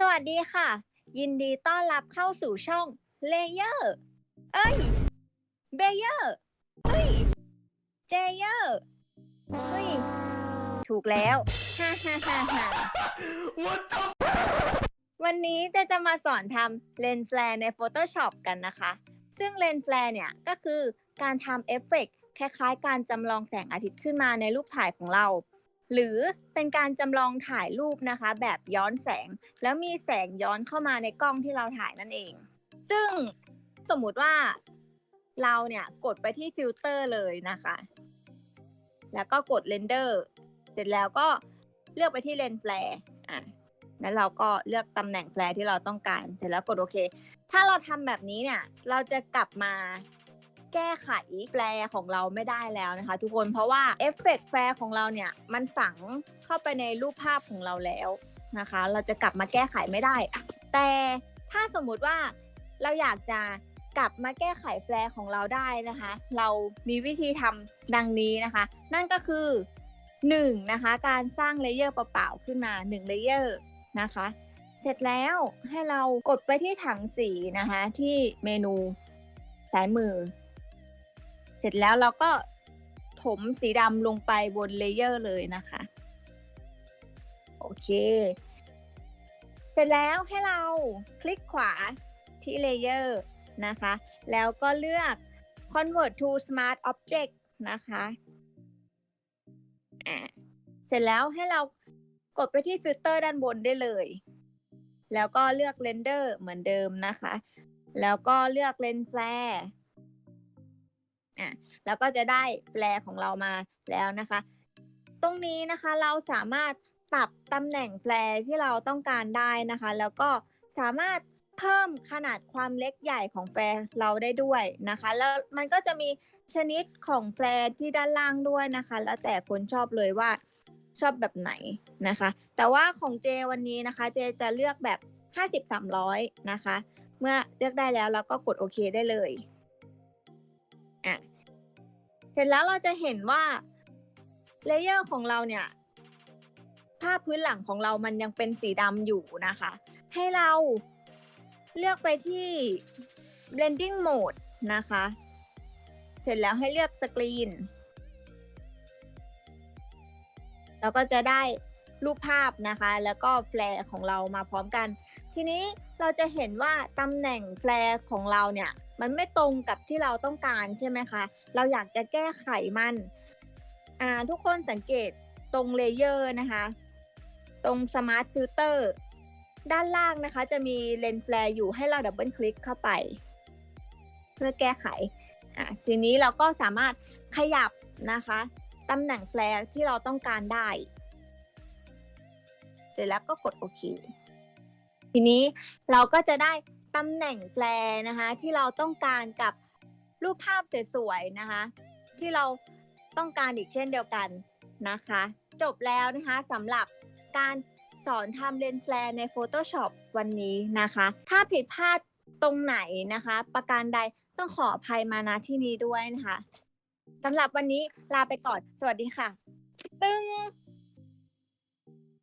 สวัสดีค่ะ ยินดีต้อนรับเข้าสู่ช่องเลเยอร์เอ้ยเบเยอร์เฮ้ยเจเยอร์เฮ้ยถูกแล้วฮ่าฮ่าฮ่าฮ่า What the วันนี้จะจะมาสอนทำเลนส์แฟลร์ใน Photoshop กันนะคะ ซึ่งเลนส์แฟลร์เนี่ย ก็คือการทำเอฟเฟกต์คล้ายๆ การจำลองแสงอาทิตย์ขึ้นมาในรูปถ่ายของเรา หรือเป็นการจำลองถ่ายรูปนะคะ แบบย้อนแสง แล้วมีแสงย้อนเข้ามาในกล้องที่เราถ่ายนั่นเอง ซึ่งสมมุติว่าเราเนี่ยกดไปที่ฟิลเตอร์เลยนะคะ แล้วก็กดเรนเดอร์เสร็จแล้วก็เลือกไปที่เลนส์แฟลร์อะแล้วเราก็เลือกตำแหน่งแฟลที่เราต้องการ เสร็จแล้วกดโอเค ถ้าเราทำแบบนี้เนี่ย เราจะกลับมา แก้ไขแฟลของเราไม่ได้แล้วนะคะ ทุกคนเพราะว่าเอฟเฟกต์แฟร์ของเราเนี่ยมันฝังเข้าไปในรูปภาพของเราแล้วนะคะ เราจะกลับมาแก้ไขไม่ได้ แต่ถ้าสมมุติว่าเราอยากจะกลับมาแก้ไขแฟร์ของเราได้นะคะ เรามีวิธีทำดังนี้นะคะ นั่นก็คือ1นะคะการสร้างเลเยอร์เปล่าๆขึ้นมา1เลเยอร์นะคะ เสร็จแล้วให้เรากดไปที่ถังสีนะคะที่เมนูซ้ายมือ ร็จแล้วเราก็ถมสีดำลงไปบนเลเยอร์เลยนะคะ โอเค เสร็จแล้วให้เราคลิกขวาที่เลเยอร์นะคะ แล้วก็เลือก convert to smart object นะคะอะเสร็จแล้วให้เรากดไปที่ฟิลเตอร์ด้านบนได้เลย แล้วก็เลือกเรนเดอร์เหมือนเดิมนะคะ แล้วก็เลือกเลนแฟร์ แล้วก็จะได้แฟลของเรามาแล้วนะคะ ตรงนี้นะคะเราสามารถปรับตำแหน่งแฟลที่เราต้องการได้นะคะ แล้วก็สามารถเพิ่มขนาดความเล็กใหญ่ของแฟร์เราได้ด้วยนะคะ แล้วมันก็จะมีชนิดของแฟร์ที่ด้านล่างด้วยนะคะ แล้วแต่คนชอบเลยว่าชอบแบบไหนนะคะ แต่ว่าของเจวันนี้นะคะเจจะเลือกแบบ 50 300 นะคะ เมื่อเลือกได้แล้วเราก็กดโอเคได้เลย เสร็จแล้วเราจะเห็นว่าเลเยอร์ของเราเนี่ย ภาพพื้นหลังของเรามันยังเป็นสีดำอยู่นะคะ ให้เราเลือกไปที่ blending mode นะคะ เสร็จแล้วให้เลือกสกรีนเราก็จะได้รูปภาพนะคะ แล้วก็แฟลร์ของเรามาพร้อมกัน ทีนี้เราจะเห็นว่าตำแหน่งแฟลร์ของเราเนี่ย มันไม่ตรงกับที่เราต้องการใช่ไหมคะ เราอยากจะแก้ไขมันอ่าทุกคนสังเกตตรงเลเยอร์นะคะ ตรงสมาร์ทฟิลเตอร์ด้านล่างนะคะ จะมีเลนส์แฟลร์อยู่ให้เราดับเบิลคลิกเข้าไป เพื่อแก้ไขอะทีนี้เราก็สามารถขยับนะคะตำแหน่งแฟลร์ที่เราต้องการได้ เสร็จแล้วก็กดโอเค ทีนี้เราก็จะได้ ตำแหน่งแฟลร์นะคะ ที่เราต้องการกับรูปภาพสวยๆนะคะ ที่เราต้องการอีกเช่นเดียวกันนะคะ จบแล้วนะคะสำหรับการสอนทำเลนส์แฟลร์ใน Photoshop วันนี้นะคะ ถ้าผิดพลาดตรงไหนนะคะ ประการใดต้องขออภัยมาณที่นี้ด้วยนะคะสำหรับวันนี้ลาไปก่อน สวัสดีค่ะ ตึ้ง